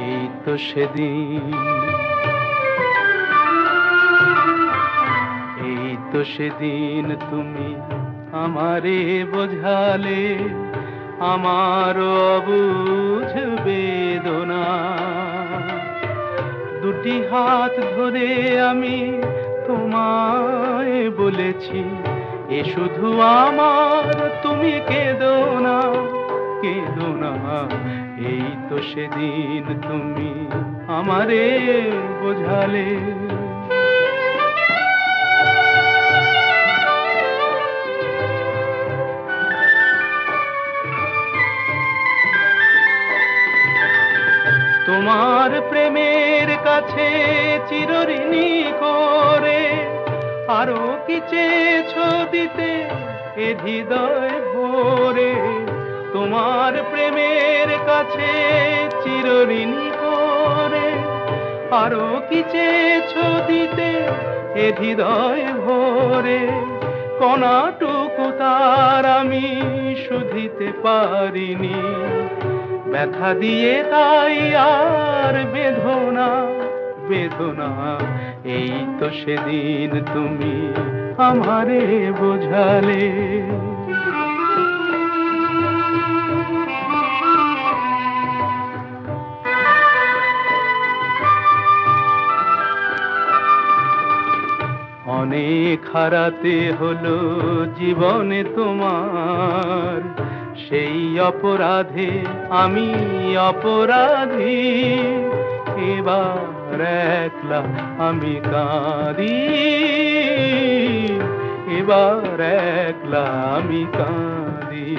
এই তো সেদিন। এই তো সেদিন তুমি আমারে বোঝালে আমার অবুঝ বেদনা। দুটি হাত ধরে আমি তোমায় বলেছি এ শুধু আমার, তুমি কেঁদো না কেঁদো না এই তো সেদিন তুমি আমারে বোঝালে। তোমার প্রেমের কাছে চিরঋণী করে আরও কি চেয়েছ দিতে? এ হৃদয় ভরে তোমার প্রেমের কাছে চিরঋণী করে। আরও কি চেয়েছ দিতে? এ হৃদয় ভরে কণাটুকু তার আমি শুধিতে পারিনি। ব্যথা দিয়ে তাই আর বেদনা বেদনা। এই তো সেদিন তুমি আমারে বোঝালে। অনেক হারাতে হলো জীবনে তোমার। সেই অপরাধে আমি অপরাধী। এবার একলা আমি কাঁদি। এবার একলা আমি কাঁদি।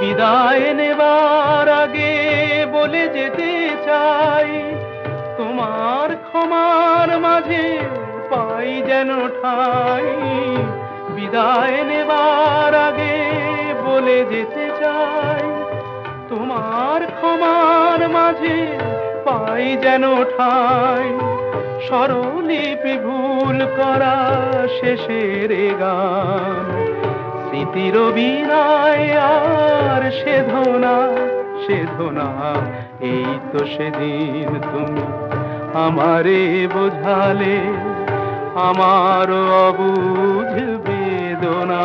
বিদায় নেবার আগে বলে যেতে চাই, তোমার ক্ষমার মাঝে পাই যেন ঠাই। বিদায় নেবার আগে বলে যেতে চাই। তোমার ক্ষমার মাঝে পাই যেন ঠাই। স্বরলিপি ভুল করা শেষের গান। স্মৃতির বিনায় আর সেধনা সেধনা এই তো সেদিন তুমি আমারে বোঝালে আমার অবুঝ বেদনা।